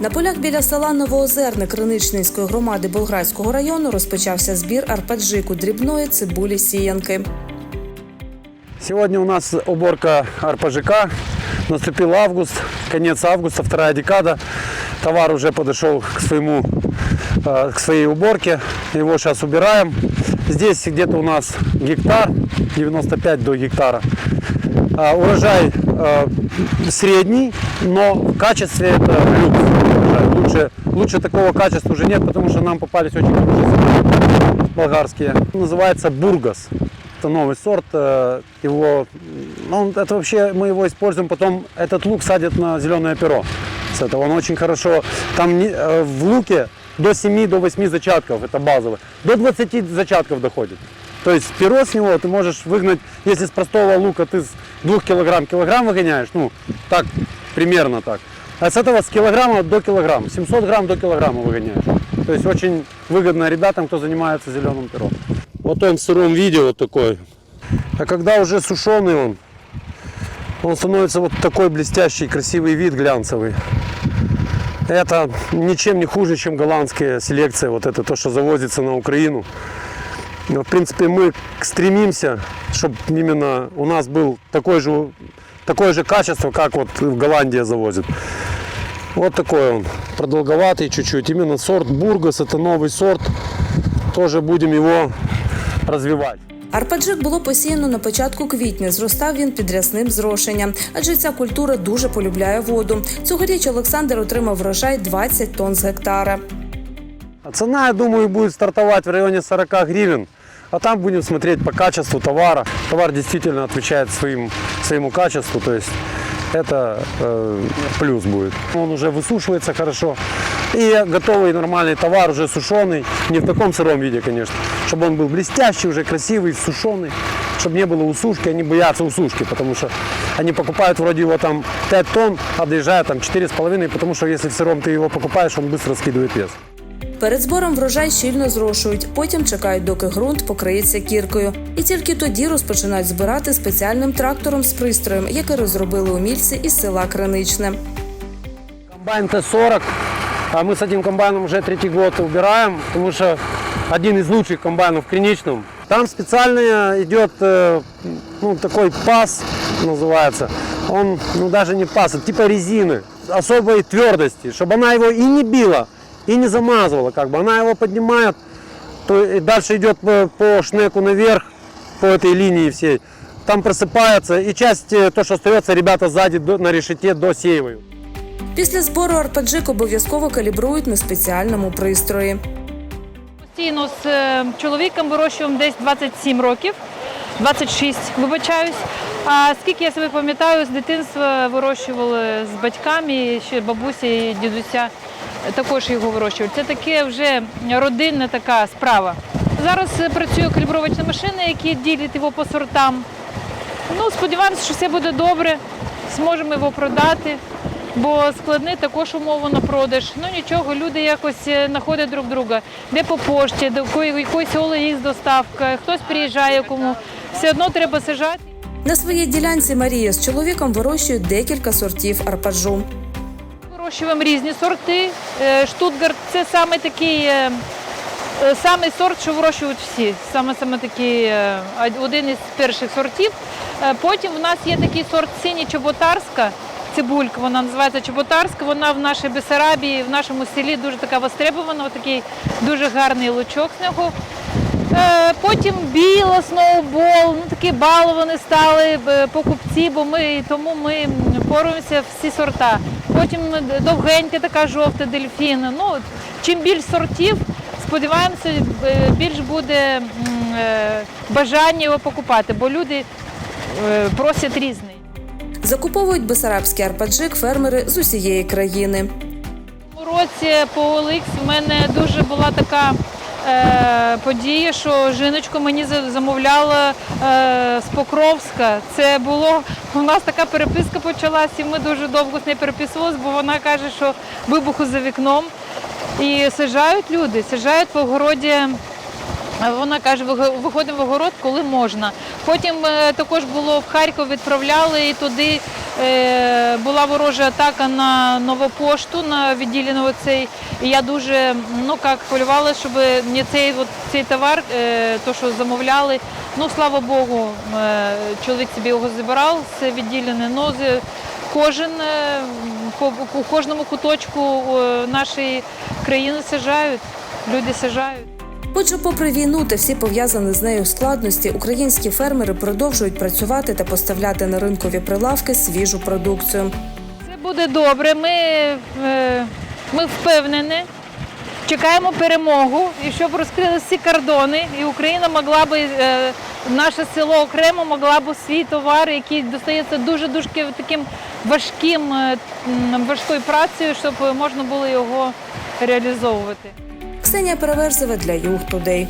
На полях біля села Новоозерне Криничницької громади Болградського району розпочався збір арпаджику дрібної цибулі сіянки. Сьогодні у нас уборка Арпажика. Наступив август, кінець августа, вторая декада. Товар уже подошел к, своему, э, к своей уборке. Его сейчас убираем. Здесь где-то у нас гектар, 95 до гектара. А, Урожай э, средний, но в качестве это люкс. Лучше, лучше такого качества уже нет, потому что нам попались очень хорошие болгарские. Называется бургас. Это новый сорт. э, Его, ну, это вообще мы его используем. Потом этот лук садят на зеленое перо. С этого он очень хорошо. Там э, в луке до 7 до 8 зачатков, это базовый. До 20 зачатков доходит. То есть перо с него ты можешь выгнать, если с простого лука ты с 2 килограмм килограмм выгоняешь, ну так примерно так. А с этого с килограмма до килограмма, 700 грамм до килограмма выгоняешь. То есть очень выгодно ребятам, кто занимается зеленым пером. Вот он в сыром виде вот такой. А когда уже сушеный он, он становится вот такой блестящий, красивый вид глянцевый. Это ничем не хуже, чем голландская селекция, вот это то, что завозится на Украину. Но, в принципе, мы стремимся, чтобы именно у нас был такой же, такое же качество, как вот в Голландии завозят. Вот такой он, продолговатый чуть-чуть. Именно сорт Бургас, это новый сорт. Тоже будем его развивать. Арпаджик було посіяно на початку квітня. Зростав він під рясним зрошенням, адже ця культура дуже полюбляє воду. Цьогоріч Олександр отримав врожай 20 тонн з гектара. Ціна, я думаю, буде стартувати в районі 40 гривень. А там будем смотреть по качеству товара. Товар действительно отвечает своему качеству, то это э, плюс будет. Он уже высушивается хорошо. И готовый нормальный товар, уже сушеный. Не в таком сыром виде, конечно. Чтобы он был блестящий, уже красивый, сушеный. Чтобы не было усушки. Они боятся усушки, потому что они покупают вроде его там 5 тонн, а доезжают там 4,5, потому что если в сыром ты его покупаешь, он быстро скидывает вес. Перед збором врожай щільно зрошують, потім чекають, доки ґрунт покриється кіркою. І тільки тоді розпочинають збирати спеціальним трактором з пристроєм, який розробили умільці із села Криничне. Комбайн Т-40. А Мы с этим комбайном уже третий год убираем, потому что один из лучших комбайнов в Криничном. Там специально идет э, ну, такой паз, называется. Он ну, даже не паз, а типа резины особой твердости, чтобы она его и не била, и не замазывала. Как бы. Она его поднимает, то и дальше идет по, по шнеку наверх, по этой линии всей. Там просыпается, и часть, э, то, что остается, ребята сзади до- на решете досеивают. Після збору арпаджик обов'язково калібрують на спеціальному пристрої. Постійно з е, чоловіком вирощуємо десь 27 років, 26, вибачаюсь. А скільки я себе пам'ятаю, з дитинства вирощували з батьками, ще бабуся і дідуся також його вирощують. Це таке вже родинна така справа. Зараз е, працює калібровочна машина, які ділять його по сортам. Ну, сподіваємося, що все буде добре, зможемо його продати, бо складні також умови на продаж. Ну нічого, люди якось е, знаходять друг друга. Де по пошті, до якої- якоїсь OLX доставка, хтось приїжджає кому. Все одно треба сажати. На своїй ділянці Марія з чоловіком вирощують декілька сортів арпаджу. Вирощуємо різні сорти. Е, Штутгарт це саме такий е, е, сорт, що вирощують всі. Саме саме такий один із перших сортів. Потім в нас є такий сорт сині чоботарська. Цибулька, вона називається чоботарська. Вона в нашій Бесарабії, в нашому селі дуже така востребована, такий дуже гарний лучок з нього. Потім біла, сноубол, ну такі баловані стали покупці, бо ми тому ми поруємося всі сорта. Потім довгенька така жовта дельфін. Ну, чим більш сортів, сподіваємося, е, більш буде е, бажання його покупати, бо люди е, просять різний. Закуповують бесарабський арпаджик фермери з усієї країни. У році по OLX в мене дуже була така е, подія, що жіночку мені замовляла е, з Покровська. Це було у нас така переписка почалась, і ми дуже довго з нею переписувалися, бо вона каже, що вибуху за вікном. І саджають люди, саджають по огороді. Вона каже, «Виго- виходимо в огород, коли можна. Потім е, також було в Харків, відправляли і туди була ворожа атака на нову пошту на відділення оцей. І я дуже ну як хвилювала, щоб мені цей от, цей товар, е, то що замовляли. Ну слава Богу, е, чоловік собі його забирав з відділення. Ну, кожен е, у кожному куточку е, нашої країни сажають, люди сажають. Отже, попри війну та всі пов'язані з нею складності, українські фермери продовжують працювати та поставляти на ринкові прилавки свіжу продукцію. Це буде добре. Ми, е, ми впевнені. Чекаємо перемогу і щоб розкрили всі кордони, і Україна могла би, е, наше село окремо могла б свій товар, який достається дуже дуже таким важким, е, важкою працею, щоб можна було його реалізовувати. Ксенія Переверзева для Юг Тудей.